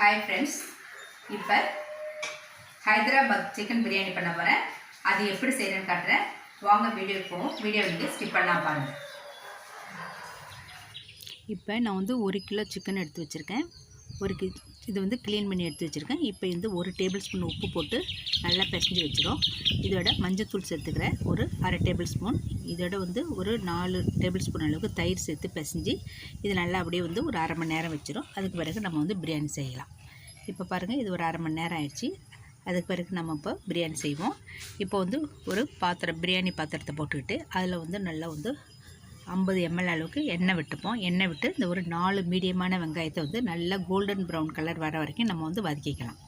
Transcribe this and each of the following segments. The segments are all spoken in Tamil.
ஹாய் ஃப்ரெண்ட்ஸ் இப்போ ஹைதராபாத் சிக்கன் பிரியாணி பண்ண போகிறேன் அது எப்படி செய்யணும்னு காட்டுறேன். வாங்க வீடியோ போவோம். வீடியோ நீங்கள் ஸ்கிப் பண்ணலாம் பாருங்கள் இப்போ நான் வந்து ஒரு கிலோ சிக்கன் எடுத்து வச்சுருக்கேன். ஒரு கி இது வந்து க்ளீன் பண்ணி எடுத்து வச்சுருக்கேன். இப்போ வந்து ஒரு டேபிள் ஸ்பூன் உப்பு போட்டு நல்லா பிசைஞ்சு வச்சிடும் இதோட மஞ்சத்தூள் சேர்த்துக்கிறேன். ஒரு அரை டேபிள் ஸ்பூன் இதோட வந்து ஒரு நாலு டேபிள் ஸ்பூன் அளவுக்கு தயிர் சேர்த்து பிசைஞ்சு இது நல்லா அப்படியே வந்து ஒரு அரை மணி நேரம் வச்சிடும் அதுக்கு பிறகு நம்ம வந்து பிரியாணி செய்யலாம். இப்போ பாருங்கள் இது ஒரு அரை மணி நேரம் ஆயிடுச்சு. அதுக்கு பிறகு நம்ம இப்போ பிரியாணி செய்வோம். இப்போ வந்து ஒரு பாத்திரம் பிரியாணி பாத்திரத்தை போட்டுக்கிட்டு அதில் வந்து நல்லா வந்து ஐம்பது எம்எல் அளவுக்கு எண்ணெய் விட்டுப்போம். எண்ணெய் விட்டு இந்த ஒரு நாலு மீடியமான வெங்காயத்தை வந்து நல்லா கோல்டன் ப்ரௌன் கலர் வர வரைக்கும் நம்ம வந்து வதக்கிக்கலாம்.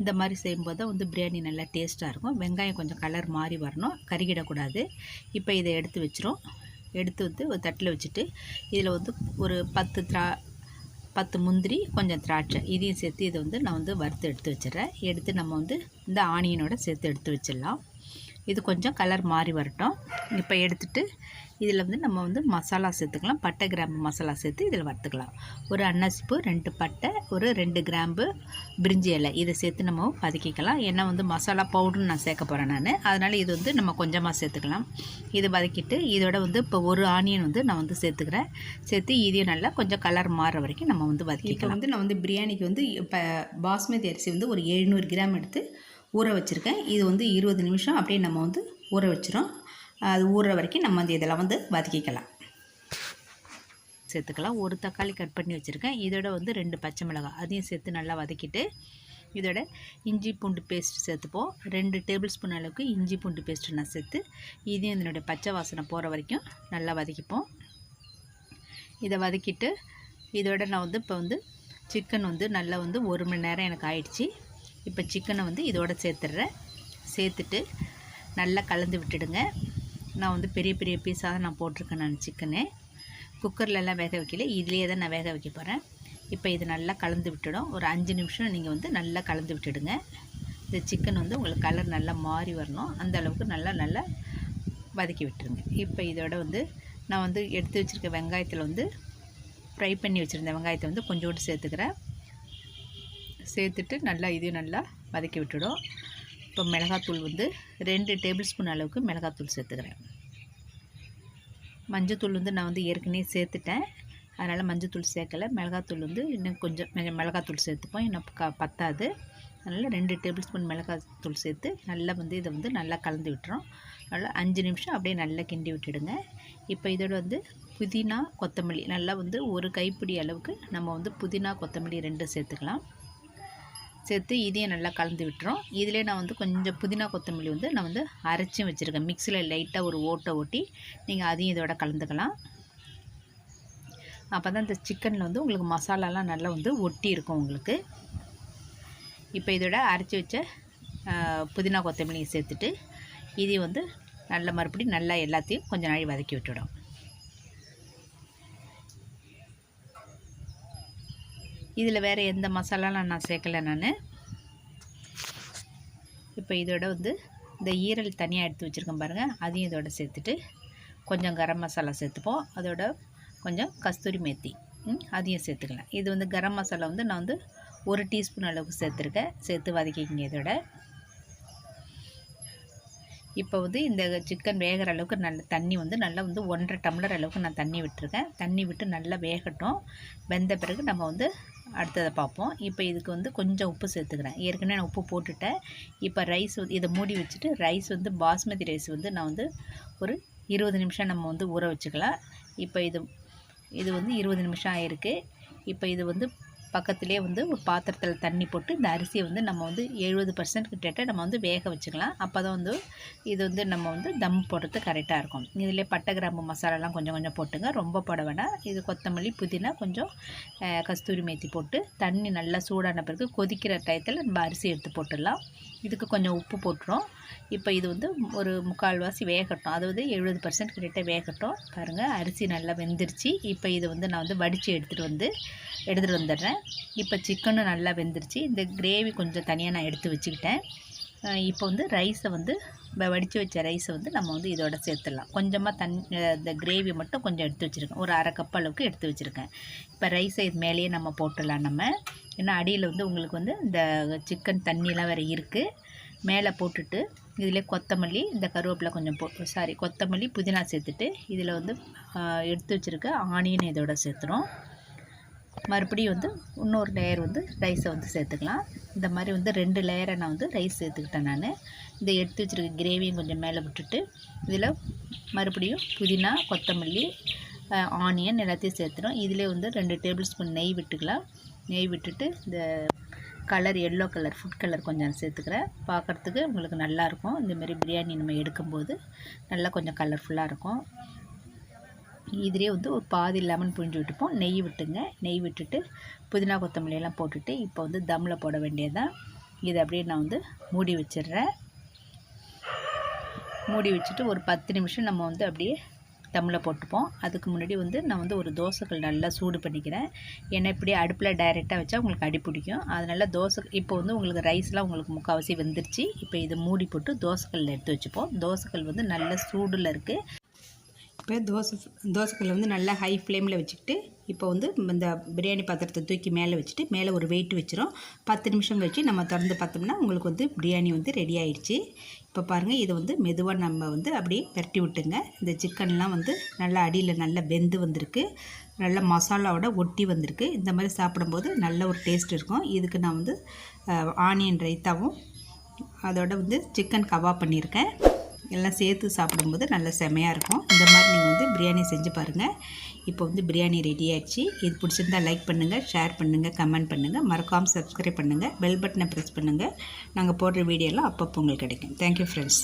இந்த மாதிரி செய்யும்போது தான் வந்து பிரியாணி நல்லா டேஸ்ட்டாக இருக்கும். வெங்காயம் கொஞ்சம் கலர் மாறி வரணும். கருகிடக்கூடாது. இப்போ இதை எடுத்து வச்சிரும். எடுத்து வந்து ஒரு தட்டில் வச்சுட்டு இதில் வந்து ஒரு பத்து திரா பத்து முந்திரி கொஞ்சம் திராட்சை இதையும் சேர்த்து இதை வந்து நான் வந்து வறுத்து எடுத்து வச்சிடுறேன். எடுத்து நம்ம வந்து இந்த ஆனியனோட சேர்த்து எடுத்து வச்சிடலாம். இது கொஞ்சம் கலர் மாறி வரட்டும். இப்போ எடுத்துட்டு இதில் வந்து நம்ம வந்து மசாலா சேர்த்துக்கலாம். பட்டை கிராம்பு மசாலா சேர்த்து இதில் வறுத்துக்கலாம். ஒரு அன்னாசிப்பூ ரெண்டு பட்டை ஒரு ரெண்டு கிராம்பு பிரிஞ்சி இலை. இதை சேர்த்து நம்ம வதக்கிக்கலாம். ஏன்னா வந்து மசாலா பவுடர்னு நான் சேர்க்க போகிறேன் நான். அதனால் இது வந்து நம்ம கொஞ்சமாக சேர்த்துக்கலாம். இது வதக்கிட்டு இதோட வந்து இப்போ ஒரு ஆனியன் வந்து நான் வந்து சேர்த்துக்கிறேன். சேர்த்து இதையும் நல்லா கொஞ்சம் கலர் மாறுற வரைக்கும் நம்ம வந்து வதக்கிக்கலாம். வந்து நான் வந்து பிரியாணிக்கு வந்து இப்போ பாஸ்மதி அரிசி வந்து ஒரு எழுநூறு கிராம் எடுத்து ஊற வச்சுருக்கேன். இது வந்து இருபது நிமிஷம் அப்படியே நம்ம வந்து ஊற வச்சிரும். அது ஊறுற வரைக்கும் நம்ம வந்து இதெல்லாம் வந்து வதக்கிக்கலாம். சேர்த்துக்கலாம். ஒரு தக்காளி கட் பண்ணி வச்சுருக்கேன். இதோட வந்து ரெண்டு பச்சை மிளகாய். அதையும் சேர்த்து நல்லா வதக்கிட்டு இதோட இஞ்சி பூண்டு பேஸ்ட் சேர்த்துப்போம். ரெண்டு டேபிள் ஸ்பூன் அளவுக்கு இஞ்சி பூண்டு பேஸ்ட்டு நான் சேர்த்து இதையும் இதனுடைய பச்சை வாசனை போகிற வரைக்கும் நல்லா வதக்கிப்போம். இதை வதக்கிட்டு இதோட நான் வந்து இப்போ வந்து சிக்கன் வந்து நல்லா வந்து ஒரு மணி நேரம் எனக்கு ஆயிடுச்சு. இப்போ சிக்கனை வந்து இதோட சேர்த்துட்றேன். சேர்த்துட்டு நல்லா கலந்து விட்டுடுங்க. நான் வந்து பெரிய பெரிய பீஸாக தான் நான் போட்டிருக்கேன் நான் சிக்கனு குக்கர்லலாம் வேக வைக்கல. இதுலேயே தான் நான் வேக வைக்க போகிறேன் இப்போ இது நல்லா கலந்து விட்டுடும். ஒரு அஞ்சு நிமிஷம் நீங்கள் வந்து நல்லா கலந்து விட்டுடுங்க. இந்த சிக்கன் வந்து உங்களுக்கு கலர் நல்லா மாறி வரணும். அந்த அளவுக்கு நல்லா நல்லா வதக்கி விட்டுருங்க. இப்போ இதோட வந்து நான் வந்து எடுத்து வச்சுருக்க வெங்காயத்தில் வந்து ஃப்ரை பண்ணி வச்சுருந்த வெங்காயத்தை வந்து கொஞ்சோண்டு சேர்த்துக்கிறேன். சேர்த்துட்டு நல்லா இதையும் நல்லா வதக்கி விட்டுடும். இப்போ மிளகாத்தூள் வந்து ரெண்டு டேபிள் ஸ்பூன் அளவுக்கு மிளகாத்தூள் சேர்த்துக்கிறேன். மஞ்சத்தூள் வந்து நான் வந்து ஏற்கனவே சேர்த்துட்டேன். அதனால் மஞ்சத்தூள் சேர்க்கலை. மிளகாத்தூள் வந்து இன்னும் கொஞ்சம் மிளகாத்தூள் சேர்த்துப்போம். இன்னும் க பத்தாது. அதனால் ரெண்டு டேபிள் ஸ்பூன் மிளகாத்தூள் சேர்த்து நல்லா வந்து இதை வந்து நல்லா கலந்து விட்டுறோம். நல்லா அஞ்சு நிமிஷம் அப்படியே நல்லா கிண்டி விட்டுடுங்க. இப்போ இதோட வந்து புதினா கொத்தமல்லி நல்லா வந்து ஒரு கைப்பிடி அளவுக்கு நம்ம வந்து புதினா கொத்தமல்லி ரெண்டும் சேர்த்துக்கலாம். சேர்த்து இதையும் நல்லா கலந்து விட்டுறோம். இதிலே நான் வந்து கொஞ்சம் புதினா கொத்தமல்லி வந்து நான் வந்து அரைச்சும் வச்சுருக்கேன். மிக்சியில் லைட்டாக ஒரு ஓட்டை ஓட்டி நீங்கள் அதையும் இதோட கலந்துக்கலாம். அப்போ தான் இந்த சிக்கனில் வந்து உங்களுக்கு மசாலாலாம் நல்லா வந்து ஒட்டி இருக்கும் உங்களுக்கு. இப்போ இதோட அரைச்சி வச்ச புதினா கொத்தமல்லியை சேர்த்துட்டு இதையும் வந்து நல்ல மறுபடியும் நல்லா எல்லாத்தையும் கொஞ்சம் நாள் வதக்கி விட்டுடும் இதில் வேறு எந்த மசாலாலாம் நான் சேர்க்கலை நான். இப்போ இதோட வந்து இந்த ஈரல் தனியாக எடுத்து வச்சுருக்கேன் பாருங்கள் அதையும் இதோட சேர்த்துட்டு கொஞ்சம் கரம் மசாலா சேர்த்துப்போம். அதோட கொஞ்சம் கஸ்தூரி மேத்தி. ம், அதையும் சேர்த்துக்கலாம். இது வந்து கரம் மசாலா வந்து நான் வந்து ஒரு டீஸ்பூன் அளவுக்கு சேர்த்துருக்கேன். சேர்த்து வதக்கிக்கிங்க இதோட. இப்போ வந்து இந்த சிக்கன் வேகிற அளவுக்கு நல்ல தண்ணி வந்து நல்லா வந்து ஒன்றரை டம்ளர் அளவுக்கு நான் தண்ணி விட்டுருக்கேன். தண்ணி விட்டு நல்லா வேகட்டும். வெந்த பிறகு நம்ம வந்து அடுத்ததை பார்ப்போம். இப்போ இதுக்கு வந்து கொஞ்சம் உப்பு சேர்த்துக்கிறேன். ஏற்கனவே நான் உப்பு போட்டுட்டேன். இப்போ ரைஸ் வந்து இதை மூடி வச்சுட்டு ரைஸ் வந்து பாஸ்மதி ரைஸ் வந்து நான் வந்து ஒரு இருபது நிமிஷம் நம்ம வந்து ஊற வச்சுக்கலாம். இப்போ இது இது வந்து இருபது நிமிஷம் ஆயிருக்கு. இப்போ இது வந்து பக்கத்துலேயே வந்து ஒரு பாத்திரத்தில் தண்ணி போட்டு இந்த அரிசியை வந்து நம்ம வந்து எழுபது பர்சன்ட் கிட்ட நம்ம வந்து வேக வச்சுக்கலாம். அப்போ தான் வந்து இது வந்து நம்ம வந்து தம் போடுறது கரெக்டாக இருக்கும். இதிலே பட்டை கிராம்பு மசாலாலாம் கொஞ்சம் கொஞ்சம் போட்டுங்க. ரொம்ப போட வேணாம் இது கொத்தமல்லி புதினா கொஞ்சம் கஸ்தூரி மேத்தி போட்டு தண்ணி நல்லா சூடான பிறகு கொதிக்கிற டயத்தில் நம்ம அரிசி எடுத்து போட்டுடலாம். இதுக்கு கொஞ்சம் உப்பு போட்டுரும் இப்போ இது வந்து ஒரு முக்கால்வாசி வேகட்டும். அதாவது எழுபது பர்சன்ட் கிட்டே வேகட்டும். பாருங்கள் அரிசி நல்லா வெந்துருச்சு. இப்போ இது வந்து நான் வந்து வடித்து எடுத்துகிட்டு வந்து எடுத்துகிட்டு வந்துடுறேன். இப்போ சிக்கனும் நல்லா வெந்துருச்சு. இந்த கிரேவி கொஞ்சம் தனியாக நான் எடுத்து வச்சுக்கிட்டேன். இப்போ வந்து ரைஸை வந்து வடித்து வச்ச ரைஸை வந்து நம்ம வந்து இதோட சேர்த்துடலாம். கொஞ்சமாக தண் இந்த கிரேவி மட்டும் கொஞ்சம் எடுத்து வச்சுருக்கேன். ஒரு அரை கப் அளவுக்கு எடுத்து வச்சுருக்கேன். இப்போ ரைஸை இது மேலேயே நம்ம போட்டுடலாம் நம்ம. ஏன்னா அடியில் வந்து உங்களுக்கு வந்து இந்த சிக்கன் தண்ணியெலாம் வேறு இருக்குது மேலே போட்டுட்டு இதில் கொத்தமல்லி இந்த கருவேப்பிலை கொஞ்சம் போ சாரி கொத்தமல்லி புதினா சேர்த்துட்டு இதில் வந்து எடுத்து வச்சுருக்க ஆனியன் இதோட சேர்த்துறோம். மறுபடியும் வந்து இன்னொரு லேயர் வந்து ரைஸை வந்து சேர்த்துக்கலாம். இந்த மாதிரி வந்து ரெண்டு லேயரை நான் வந்து ரைஸ் சேர்த்துக்கிட்டேன் நான். இந்த எடுத்து வச்சுருக்க கிரேவியும் கொஞ்சம் மேலே விட்டுட்டு இதில் மறுபடியும் புதினா கொத்தமல்லி ஆனியன் எல்லாத்தையும் சேர்த்துடும் இதிலே வந்து ரெண்டு டேபிள் ஸ்பூன் நெய் விட்டுக்கலாம். நெய் விட்டுட்டு இந்த colour yellow colour food colour கொஞ்சம் சேர்த்துக்கிறேன். பார்க்குறதுக்கு உங்களுக்கு நல்லாயிருக்கும் இந்தமாரி பிரியாணி நம்ம எடுக்கும்போது நல்லா கொஞ்சம் கலர்ஃபுல்லாக இருக்கும். இதிலே வந்து ஒரு பாதி லெமன் புழிஞ்சு விட்டுப்போம். நெய் விட்டுங்க. நெய் விட்டுட்டு புதினா கொத்தமல்லியெல்லாம் போட்டுட்டு இப்போ வந்து தம்மில் போட வேண்டியதுதான். இதை அப்படியே நான் வந்து மூடி வச்சிடுறேன். மூடி வச்சுட்டு ஒரு பத்து நிமிஷம் நம்ம வந்து அப்படியே தம்மில் போட்டுப்போம். அதுக்கு முன்னாடி வந்து நான் வந்து ஒரு தோசைக்கல் நல்லா சூடு பண்ணிக்கிறேன். ஏன்னா இப்படி அடுப்பில் டைரெக்டாக வச்சா உங்களுக்கு அடி பிடிக்கும். அதனால தோசை இப்போ வந்து உங்களுக்கு ரைஸ்லாம் உங்களுக்கு முக்கால்வாசி வெந்துருச்சு. இப்போ இதை மூடி போட்டு தோசைக்கல்லில் எடுத்து வச்சுப்போம். தோசைக்கல் வந்து நல்ல சூடில் இருக்குது இப்போ தோசை தோசைக்கல்லை வந்து நல்லா ஹை ஃப்ளேமில் வச்சுக்கிட்டு இப்போ வந்து இந்த பிரியாணி பாத்திரத்தை தூக்கி மேலே வச்சுட்டு மேலே ஒரு வெயிட் வச்சிரும். பத்து நிமிஷம் கழிச்சு நம்ம திறந்து பார்த்தோம்னா உங்களுக்கு வந்து பிரியாணி வந்து ரெடி ஆயிடுச்சு. இப்போ பாருங்கள் இதை வந்து மெதுவாக நம்ம வந்து அப்படியே பரட்டி விட்டுங்க இந்த சிக்கன்லாம் வந்து நல்லா அடியில் நல்லா வெந்து வந்திருக்கு. நல்ல மசாலாவோட ஒட்டி வந்திருக்கு. இந்த மாதிரி சாப்பிடும்போது நல்ல ஒரு டேஸ்ட் இருக்கும். இதுக்கு நான் வந்து ஆனியன் ரைத்தாவும் அதோட வந்து சிக்கன் கபாப் பண்ணியிருக்கேன். எல்லாம் சேர்த்து சாப்பிடும்போது நல்ல செமையாக இருக்கும். இந்த மாதிரி பிரியாணி செஞ்சு பாருங்கள் இப்போ வந்து பிரியாணி ரெடி இது பிடிச்சிருந்தா லைக் பண்ணுங்கள் ஷேர் பண்ணுங்கள் கமெண்ட் பண்ணுங்கள் மறக்காமல் சப்ஸ்கிரைப் பண்ணுங்கள் பெல் பட்டனை ப்ரெஸ் பண்ணுங்கள் நாங்கள் போடுற வீடியோலாம் அப்பப்போ உங்களுக்கு கிடைக்கும். Thank you friends